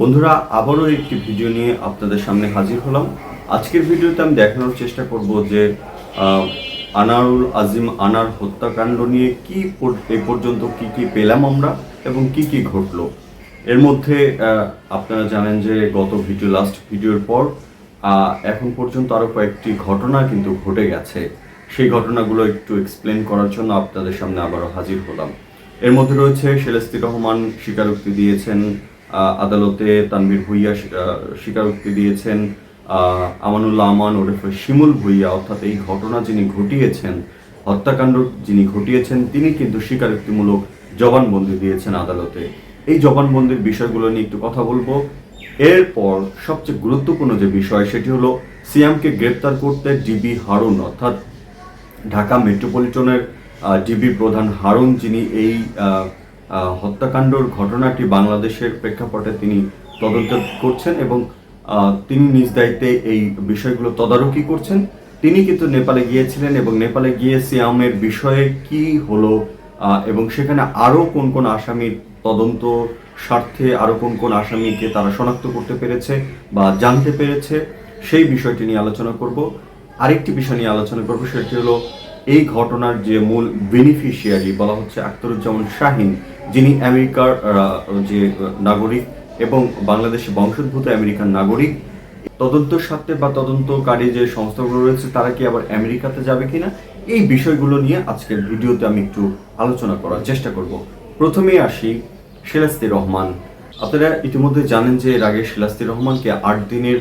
বন্ধুরা, আবারও একটি ভিডিও নিয়ে আপনাদের সামনে হাজির হলাম। আজকের ভিডিওতে আমি দেখানোর চেষ্টা করব যে আনারুল আজিম আনার হত্যাকাণ্ড নিয়ে কি এ পর্যন্ত কি কি পেলাম আমরা এবং কি কি ঘটলো। এর মধ্যে আপনারা জানেন যে গত ভিডিও লাস্ট ভিডিওর পর এখন পর্যন্ত আরও কয়েকটি ঘটনা কিন্তু ঘটে গেছে। সেই ঘটনাগুলো একটু এক্সপ্লেন করার জন্য আপনাদের সামনে আবারও হাজির হলাম। এর মধ্যে রয়েছে শেলেস্তি রহমান স্বীকারোক্তি দিয়েছেন আদালতে তানভীর ভুইয়া স্বীকারোক্তি দিয়েছেন। আমানুল্লাহ আমান ওরফে শিমুল ভুইয়া, অর্থাৎ এই ঘটনা যিনি ঘটিয়েছেন, হত্যাকাণ্ড যিনি ঘটিয়েছেন, তিনি কিন্তু স্বীকারোক্তিমূলক জবানবন্দি দিয়েছেন আদালতে। এই জবানবন্দির বিষয়গুলো নিয়ে একটু কথা বলব। এরপর সবচেয়ে গুরুত্বপূর্ণ যে বিষয়, সেটি হলো সিয়ামকে গ্রেপ্তার করতে ডিবি হারুন, অর্থাৎ ঢাকা মেট্রোপলিটনের ডিবি প্রধান হারুন, যিনি এই হত্যাকাণ্ডর ঘটনাটি বাংলাদেশের প্রেক্ষাপটে তিনি তদন্ত করছেন এবং তিনি নিজ দায়িত্বে এই বিষয়গুলো তদারকি করছেন। তিনি কিন্তু নেপালে গিয়েছিলেন এবং নেপালে গিয়ে সিয়ামের বিষয়ে কি হলো এবং সেখানে আরও কোন কোন আসামির তদন্ত স্বার্থে আরও কোন কোন আসামিকে তারা শনাক্ত করতে পেরেছে বা জানতে পেরেছে, সেই বিষয়টি নিয়ে আলোচনা করব। আরেকটি বিষয় নিয়ে আলোচনা করব, সেটি হলো এই ঘটনার যে মূল বেনিফিশিয়ারি বলা হচ্ছে আখতারুজ্জামান শাহিন, যিনি আমেরিকার যে নাগরিক এবং বাংলাদেশে বংশোদ্ভূত আমেরিকান নাগরিক, তদন্ত স্বার্থে বা তদন্তকারী যে সংস্থাগুলো রয়েছে, তারা কি আবার আমেরিকাতে যাবে কিনা? এই বিষয়গুলো নিয়ে আজকের ভিডিওতে আমি একটু আলোচনা করার চেষ্টা করব। প্রথমেই আসি শেলাস্তি রহমান আপনারা ইতিমধ্যে জানেন যে এর আগে শিলাস্তি রহমানকে আট দিনের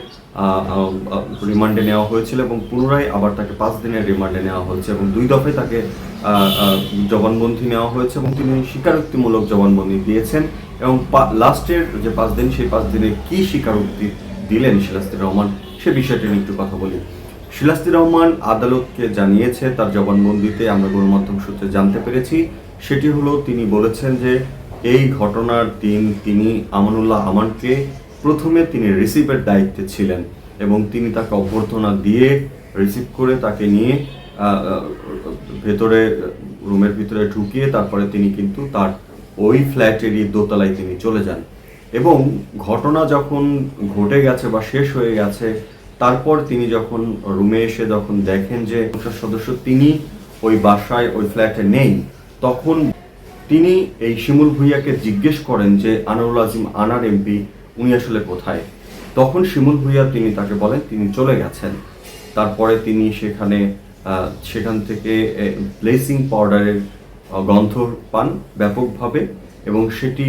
রিমান্ডে নেওয়া হয়েছিল এবং পুনরায় আবার তাকে পাঁচ দিনের রিমান্ডে নেওয়া হয়েছে এবং দুই দফায় তাকে জবানবন্দি নেওয়া হয়েছে এবং তিনি স্বীকারোক্তিমূলক জবানবন্দি দিয়েছেন এবং লাস্টের যে পাঁচ দিন, সেই পাঁচ দিনে কি স্বীকারোক্তি দিলেন শিলাস্তি রহমান, সে বিষয়টি নিয়ে একটু কথা বলি। শিলাস্তি রহমান আদালতকে জানিয়েছে তার জবানবন্দিতে আমরা গণমাধ্যম সূত্রে জানতে পেরেছি। সেটি হলো তিনি বলেছেন যে এই ঘটনার দিন তিনি আমানুল্লাহ আমানকে প্রথমে তিনি রিসিভের দায়িত্বে ছিলেন এবং তিনি তাকে অভ্যর্থনা দিয়ে রিসিভ করে তাকে নিয়ে ভেতরে, রুমের ভিতরে ঢুকিয়ে তারপরে তিনি কিন্তু তার ওই ফ্ল্যাটেরই দোতলায় তিনি চলে যান। এবং ঘটনা যখন ঘটে গেছে বা শেষ হয়ে গেছে, তারপর তিনি যখন রুমে এসে যখন দেখেন যে সদস্য তিনি ওই বাসায়, ওই ফ্ল্যাটে নেই, তখন তিনি এই শিমুল ভুইয়াকে জিজ্ঞেস করেন যে আনোয়ারুল আজিম আনার এমপি, উনি আসলে কোথায়? তখন শিমুল ভুইয়া তিনি তাকে বলেন, তিনি চলে গেছেন। তারপরে তিনি সেখানে সেখান থেকে ব্লেসিং পাউডারের গন্ধ পান ব্যাপকভাবে এবং সেটি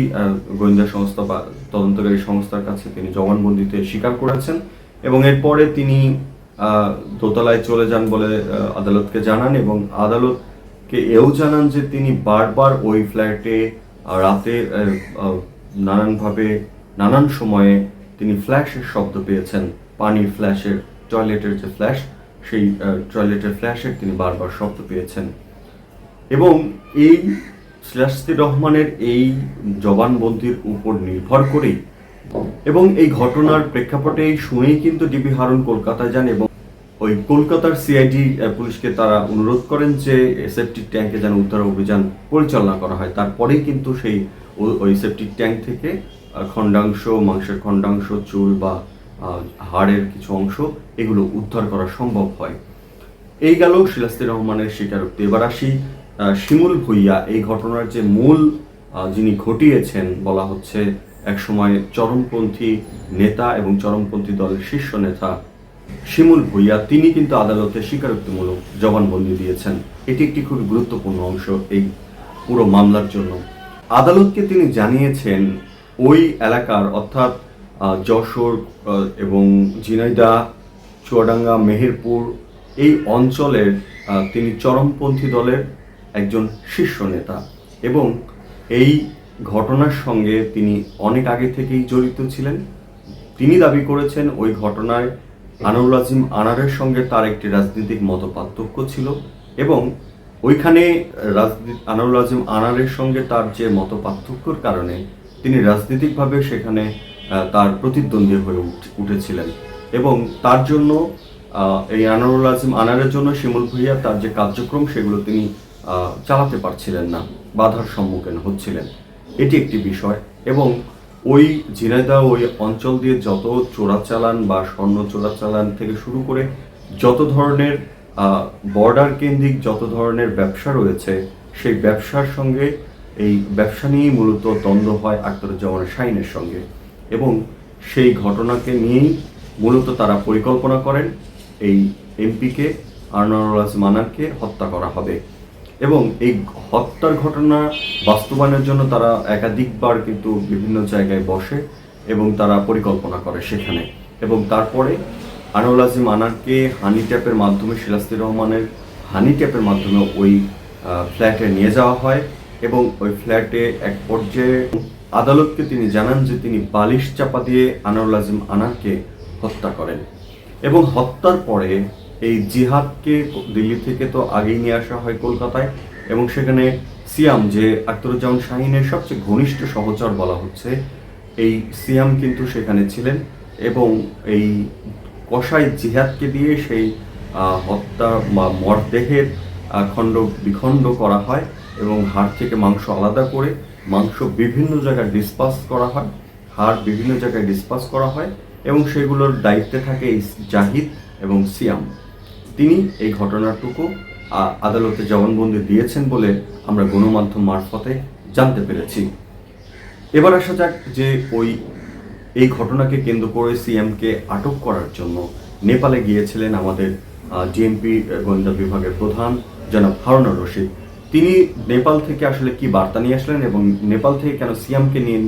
গোয়েন্দা সংস্থা বা তদন্তকারী সংস্থার কাছে তিনি জবানবন্দিতে স্বীকার করেছেন এবং এরপরে তিনি দোতলায় চলে যান বলে আদালতকে জানান এবং আদালতকে এও জানান যে তিনি বারবার ওই ফ্ল্যাটে রাতে নানানভাবে, নানান সময়ে তিনি ফ্ল্যাশের শব্দ পেয়েছেন। পানির ফ্ল্যাশের, টয়লেটের যে ফ্ল্যাশ, সেই টয়লেটের ফ্ল্যাশের তিনি বারবার শব্দ পেয়েছেন। এবং এই সিরাজতি রহমানের এই জবানবন্দির উপর নির্ভর করেই এবং এই ঘটনার প্রেক্ষাপটে শুনেই কিন্তু ডিবি হারুন কলকাতায় যান এবং ওই কলকাতার সিআইডি পুলিশকে তারা অনুরোধ করেন যে সেপটিক ট্যাঙ্কে যেন উদ্ধার অভিযান পরিচালনা করা হয়। তারপরেই কিন্তু সেই ওই সেপটিক ট্যাঙ্ক থেকে খণ্ডাংশ, মাংসের খণ্ডাংশ, চুল বা হাড়ের কিছু অংশ এগুলো উদ্ধার করা সম্ভব হয়। এই গেল শিলাস্তি রহমানের স্বীকারোক্তি। এবার আসি শিমুল ভুইয়া। এই ঘটনার যে মূল যিনি ঘটিয়েছেন বলা হচ্ছে, একসময় চরমপন্থী নেতা এবং চরমপন্থী দলের শীর্ষ নেতা শিমুল ভুইয়া, তিনি কিন্তু আদালতে স্বীকারোক্তিমূলক জবানবন্দি দিয়েছেন। এটি একটি খুব গুরুত্বপূর্ণ অংশ এই পুরো মামলার জন্য। আদালতকে তিনি জানিয়েছেন, ওই এলাকার অর্থাৎ যশোর এবং ঝিনাইদা চুয়াডাঙ্গা, মেহেরপুর এই অঞ্চলের তিনি চরমপন্থী দলের একজন শীর্ষ নেতা এবং এই ঘটনার সঙ্গে তিনি অনেক আগে থেকেই জড়িত ছিলেন। তিনি দাবি করেছেন ওই ঘটনায় আনোয়ার আজিম আনারের সঙ্গে তার একটি রাজনৈতিক মত পার্থক্য ছিল এবং ওইখানে রাজনীতি আনোয়ার আজিম আনারের সঙ্গে তার যে মত পার্থক্যর কারণে তিনি রাজনৈতিকভাবে সেখানে তার প্রতিদ্বন্দ্বী হয়ে উঠ- উঠেছিলেন। এবং তার জন্য এই আনোয়ারুল আজিম আনারের জন্য শিমুল ভুইয়া তার যে কার্যক্রম সেগুলো তিনি চালাতে পারছিলেন না, বাধার সম্মুখীন হচ্ছিলেন। এটি একটি বিষয় এবং ওই ঝিনাইদহ ওই অঞ্চল দিয়ে যত চোরাচালান বা স্বর্ণ চোরাচালান থেকে শুরু করে যত ধরনের বর্ডার কেন্দ্রিক যত ধরনের ব্যবসা রয়েছে, সেই ব্যবসার সঙ্গে, এই ব্যবসা নিয়েই মূলত দ্বন্দ্ব হয় আখতারুজ্জামান শাহিনের সঙ্গে। এবং সেই ঘটনাকে নিয়েই মূলত তারা পরিকল্পনা করেন, এই এমপিকে আনোয়ারুল মানারকে হত্যা করা হবে। এবং এই হত্যার ঘটনা বাস্তবায়নের জন্য তারা একাধিকবার কিন্তু বিভিন্ন জায়গায় বসে এবং তারা পরিকল্পনা করে সেখানে। এবং তারপরে আনোয়ার আজিম আনারকে হানি ট্যাপের মাধ্যমে, শিলাস্তির রহমানের হানি ট্যাপের মাধ্যমে ওই ফ্ল্যাটে নিয়ে যাওয়া হয় এবং ওই ফ্ল্যাটে এক পর্যায়ে আদালতকে তিনি জানান যে তিনি বালিশ চাপা দিয়ে আনোয়ার আজিম আনারকে হত্যা করেন। এবং হত্যার পরে এই জিহাদকে দিল্লি থেকে তো আগেই নিয়ে আসা হয় কলকাতায়, এবং সেখানে সিয়াম, যে আখতারুজ্জামান শাহিনের সবচেয়ে ঘনিষ্ঠ সহচর বলা হচ্ছে, এই সিয়াম কিন্তু সেখানে ছিলেন এবং এই কসাই জিহাদকে দিয়ে সেই হত্যা বা মরদেহের খণ্ড বিখণ্ড করা হয় এবং হাড় থেকে মাংস আলাদা করে মাংস বিভিন্ন জায়গায় ডিসপাস করা হয়, হাড় বিভিন্ন জায়গায় ডিসপাস করা হয় এবং সেগুলোর দায়িত্বে থাকে এই জাহিদ এবং সিয়াম। তিনি এই ঘটনাটুকু আদালতে জবানবন্দি দিয়েছেন বলে আমরা গণমাধ্যম মারফতে জানতে পেরেছি। এবার আসা যাক যে ওই, এই ঘটনাকে কেন্দ্র করে সিএমকে আটক করার জন্য নেপালে গিয়েছিলেন আমাদের ডিএমপি গোয়েন্দা বিভাগের প্রধান জনাব হারুনুর রশিদ। তিনি নেপাল থেকে আসলে কি বার্তা নিয়ে আসলেন এবং নেপাল থেকে কেন সিএমকে নিয়ে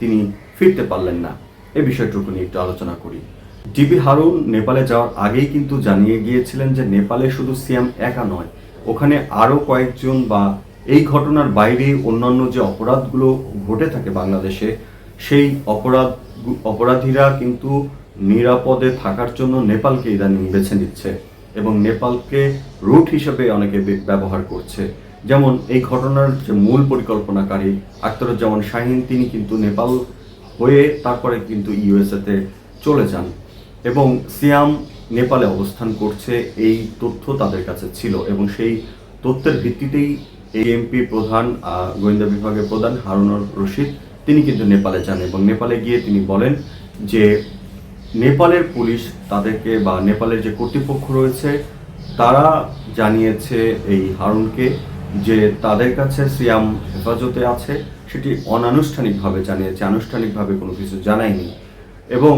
তিনি ফিরতে পারলেন না? এ বিষয়টুকু নিয়ে একটু আলোচনা করি। ডিবি হারুন নেপালে যাওয়ার আগেই কিন্তু জানিয়ে গিয়েছিলেন যে নেপালে শুধু সিএম একা নয়, ওখানে আরও কয়েকজন বা এই ঘটনার বাইরে অন্যান্য যে অপরাধগুলো ঘটে থাকে বাংলাদেশে, সেই অপরাধ, অপরাধীরা কিন্তু নিরাপদে থাকার জন্য নেপালকে ইদানিং বেছে নিচ্ছে এবং নেপালকে রুট হিসেবে অনেকে ব্যবহার করছে। যেমন এই ঘটনার যে মূল পরিকল্পনাকারী আখতারুজ্জামান শাহিন, তিনি কিন্তু নেপাল হয়ে তারপরে কিন্তু ইউএসএতে চলে যান। এবং সিয়াম নেপালে অবস্থান করছে, এই তথ্য তাদের কাছে ছিল এবং সেই তথ্যের ভিত্তিতেই এই এমপি প্রধান গোয়েন্দা বিভাগের প্রধান হারুনুর রশিদ, তিনি কিন্তু নেপালে যান এবং নেপালে গিয়ে তিনি বলেন যে নেপালের পুলিশ তাদেরকে বা নেপালের যে কর্তৃপক্ষ রয়েছে, তারা জানিয়েছে এই হারুনকে যে তাদের কাছে সিয়াম হেফাজতে আছে, সেটি অনানুষ্ঠানিকভাবে জানিয়েছে, আনুষ্ঠানিকভাবে কোনো কিছু জানায়নি এবং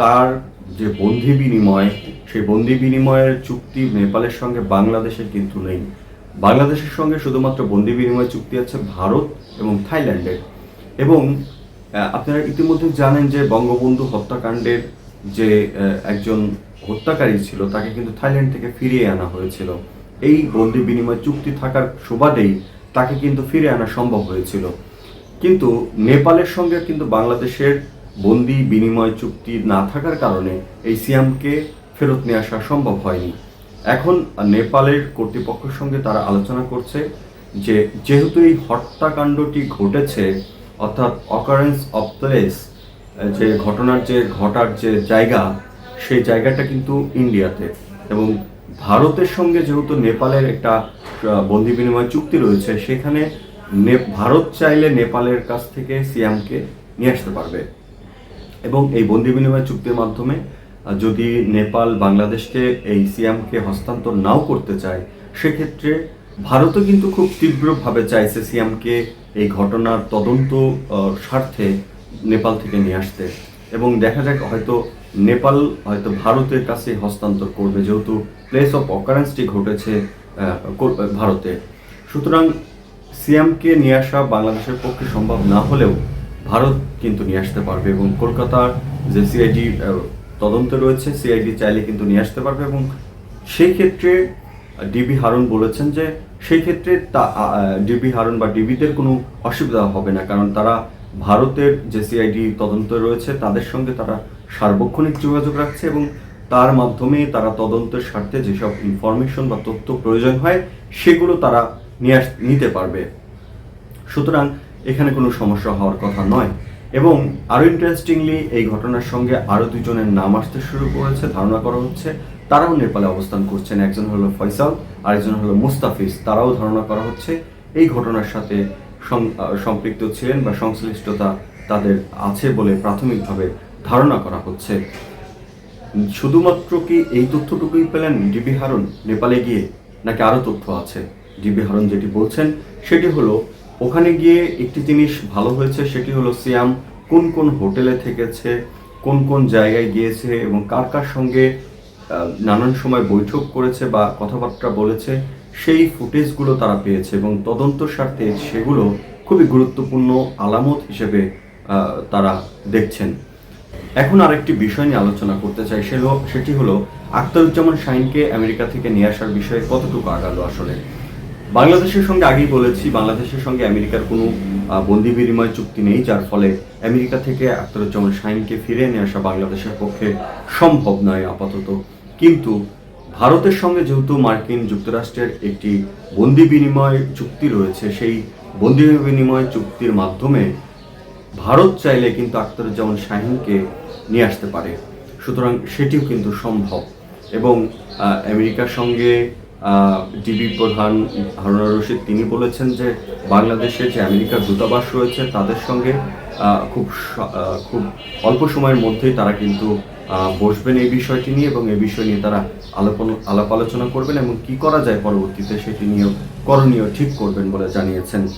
তার যে বন্দি বিনিময়, সেই বন্দি বিনিময়ের চুক্তি নেপালের সঙ্গে বাংলাদেশের কিন্তু নেই। বাংলাদেশের সঙ্গে শুধুমাত্র বন্দি বিনিময় চুক্তি আছে ভারত এবং থাইল্যান্ডের। এবং আপনারা ইতিমধ্যে জানেন যে বঙ্গবন্ধু হত্যাকাণ্ডের যে একজন হত্যাকারী ছিল, তাকে কিন্তু থাইল্যান্ড থেকে ফিরিয়ে আনা হয়েছিল। এই বন্দি বিনিময় চুক্তি থাকার সুবাদেই তাকে কিন্তু ফিরে আনা সম্ভব হয়েছিল। কিন্তু নেপালের সঙ্গে কিন্তু বাংলাদেশের বন্দি, বিনিময় চুক্তি না থাকার কারণে এই সিয়ামকে ফেরত নিয়ে আসা সম্ভব হয়নি। এখন নেপালের কর্তৃপক্ষের সঙ্গে তারা আলোচনা করছে যে, যেহেতু এই হত্যাকাণ্ডটি ঘটেছে, অর্থাৎ অকারেন্স অফ প্লেস যে ঘটনার যে, ঘটার যে জায়গা, সেই জায়গাটা কিন্তু ইন্ডিয়াতে। এবং ভারতের সঙ্গে যেহেতু নেপালের একটা বন্দি বিনিময় চুক্তি রয়েছে, সেখানে ভারত চাইলে নেপালের কাছ থেকে সিয়ামকে নিয়ে আসতে পারবে। এবং এই বন্দি বিনিময় চুক্তির মাধ্যমে যদি নেপাল বাংলাদেশকে এই সিয়ামকে হস্তান্তর নাও করতে চায়, সেক্ষেত্রে ভারতও কিন্তু খুব তীব্রভাবে চাইছে সিয়ামকে এই ঘটনার তদন্ত স্বার্থে নেপাল থেকে নিয়ে আসতে। এবং দেখা যাক, হয়তো নেপাল হয়তো ভারতের কাছে হস্তান্তর করবে, যেহেতু প্লেস অফ অকারেন্সটি ঘটেছে ভারতে। সুতরাং সিয়ামকে নিয়ে আসা বাংলাদেশের পক্ষে সম্ভব না হলেও ভারত কিন্তু নিয়ে আসতে পারবে এবং কলকাতার যে সিআইডি তদন্ত রয়েছে সিআইডি চাইলে কিন্তু নিয়ে আসতে পারবে এবং সেই ক্ষেত্রে ডিবি হারুন বলেছেন যে সেই ক্ষেত্রে তা ডিবি হারুন বা ডিবিদের কোনো অসুবিধা হবে না, কারণ তারা ভারতের যে সিআইডি তদন্ত রয়েছে, তাদের সঙ্গে তারা সার্বক্ষণিক যোগাযোগ রাখছে এবং তার মাধ্যমে তারা তদন্তের স্বার্থে যেসব ইনফরমেশন বা তথ্য প্রয়োজন হয়, সেগুলো তারা নিয়ে নিতে পারবে। সুতরাং এখানে কোনো সমস্যা হওয়ার কথা নয়। এবং আরও ইন্টারেস্টিংলি এই ঘটনার সঙ্গে আরও দুজনের নাম আসতে শুরু করেছে, ধারণা করা হচ্ছে। তারাও নেপালে অবস্থান করছেন। একজন হলো ফয়সাল আর একজন হলো মুস্তাফিজ। তারাও ধারণা করা হচ্ছে এই ঘটনার সাথে সম্পৃক্ত ছিলেন বা সংশ্লিষ্টতা তাদের আছে বলে প্রাথমিকভাবে ধারণা করা হচ্ছে। শুধুমাত্র কি এই তথ্যটুকুই পেলেন ডিবি হারুন, নেপালে গিয়ে? নাকি আরও তথ্য আছে? ডিবি হারুন যেটি বলছেন, সেটি হলো ওখানে গিয়ে একটি জিনিস ভালো হয়েছে, সেটি হলো সিয়াম কোন কোন হোটেলে থেকেছে, কোন কোন জায়গায় গিয়েছে এবং কার কার সঙ্গে নানান সময় বৈঠক করেছে বা কথাবার্তা বলেছে, সেই ফুটেজগুলো তারা পেয়েছে এবং তদন্ত স্বার্থে সেগুলো খুবই গুরুত্বপূর্ণ আলামত হিসেবে তারা দেখছেন। এখন আরেকটি বিষয় নিয়ে আলোচনা করতে চাই সেটি হলো আখতারুজ্জামান শাহিনকে আমেরিকা থেকে নিয়ে আসার বিষয়ে কতটুকু আগালো আসলে? বাংলাদেশের সঙ্গে আগেই বলেছি, বাংলাদেশের সঙ্গে আমেরিকার কোনো বন্দি বিনিময় চুক্তি নেই, যার ফলে আমেরিকা থেকে আখতারুজ্জামান শাহিনকে ফিরে নিয়ে আসা বাংলাদেশের পক্ষে সম্ভব নয় আপাতত। কিন্তু ভারতের সঙ্গে যেহেতু মার্কিন যুক্তরাষ্ট্রের একটি বন্দি বিনিময় চুক্তি রয়েছে, সেই বন্দি বিনিময় চুক্তির মাধ্যমে ভারত চাইলে কিন্তু আখতারুজ্জামান শাহিনকে নিয়ে আসতে পারে। সুতরাং সেটিও কিন্তু সম্ভব। এবং আমেরিকার সঙ্গে ডিবি প্রধান হারুনা রশিদ, তিনি বলেছেন যে বাংলাদেশে যে আমেরিকার দূতাবাস রয়েছে, তাদের সঙ্গে খুব খুব অল্প সময়ের মধ্যেই তারা কিন্তু বসবেন এই বিষয়টি নিয়ে এবং এই বিষয় নিয়ে তারা আলোপন- আলাপ আলোচনা করবেন এবং কি করা যায় পরবর্তীতে সেটি নিয়ে করণীয় ঠিক করবেন বলে জানিয়েছেন।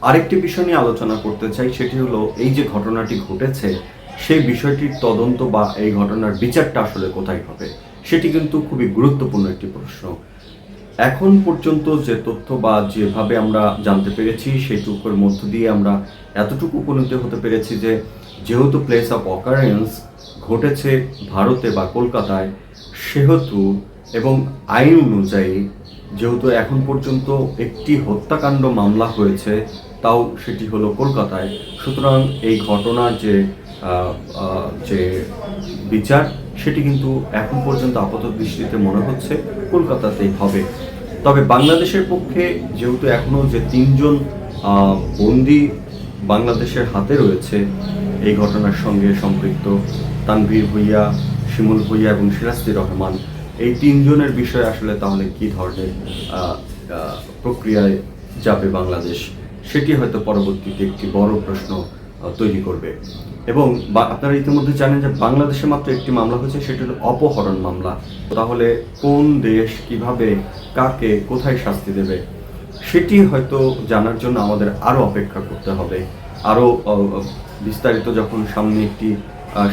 আরেকটি বিষয় নিয়ে আলোচনা করতে চাই, সেটি হলো এই যে ঘটনাটি ঘটেছে, সেই বিষয়টির তদন্ত বা এই ঘটনার বিচারটা আসলে কোথায় হবে? সেটি কিন্তু খুবই গুরুত্বপূর্ণ একটি প্রশ্ন। এখন পর্যন্ত যে তথ্য বা যেভাবে আমরা জানতে পেরেছি, সেইটুকুর মধ্য দিয়ে আমরা এতটুকু উপনীত হতে পেরেছি যে, যেহেতু প্লেস অফ অকারেন্স ঘটেছে ভারতে বা কলকাতায়, সেহেতু এবং আইন অনুযায়ী যেহেতু এখন পর্যন্ত একটি হত্যাকাণ্ড মামলা হয়েছে, তাও সেটি হলো কলকাতায়। সুতরাং এই ঘটনার যে যে বিচার, সেটি কিন্তু এখন পর্যন্ত আপাত দৃষ্টিতে মনে হচ্ছে কলকাতাতেই হবে। তবে বাংলাদেশের পক্ষে যেহেতু এখনও যে তিনজন বন্দী বাংলাদেশের হাতে রয়েছে, এই ঘটনার সঙ্গে সম্পৃক্ত তানভীর ভুইয়া, শিমুল ভুইয়া এবং সিরাজদি রহমান, এই তিনজনের বিষয়ে আসলে তাহলে কি ধরনের প্রক্রিয়ায় যাবে বাংলাদেশ? সেটি হয়তো পরবর্তীতে একটি বড় প্রশ্ন তৈরি করবে। এবং আপনারা ইতিমধ্যে জানেন যে বাংলাদেশে মাত্র একটি মামলা হয়েছে, সেটি হলো অপহরণ মামলা। তাহলে কোন দেশ কীভাবে, কাকে, কোথায় শাস্তি দেবে, সেটি হয়তো জানার জন্য আমাদের আরও অপেক্ষা করতে হবে। আরও বিস্তারিত যখন সামনে একটি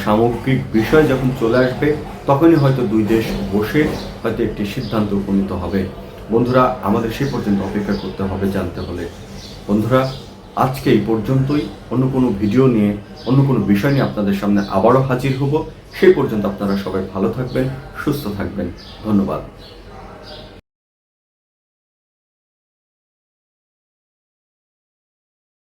সামগ্রিক বিষয় যখন চলে আসবে, তখনই হয়তো দুই দেশ বসে হয়তো একটি সিদ্ধান্ত উপনীত হবে। বন্ধুরা, আমাদের সে পর্যন্ত অপেক্ষা করতে হবে জানতে হলে। বন্ধুরা আজকে এই পর্যন্তই। অন্য কোনো ভিডিও নিয়ে, অন্য কোনো বিষয় নিয়ে আপনাদের সামনে আবারও হাজির হব। সেই পর্যন্ত আপনারা সবাই ভালো থাকবেন, সুস্থ থাকবেন। ধন্যবাদ।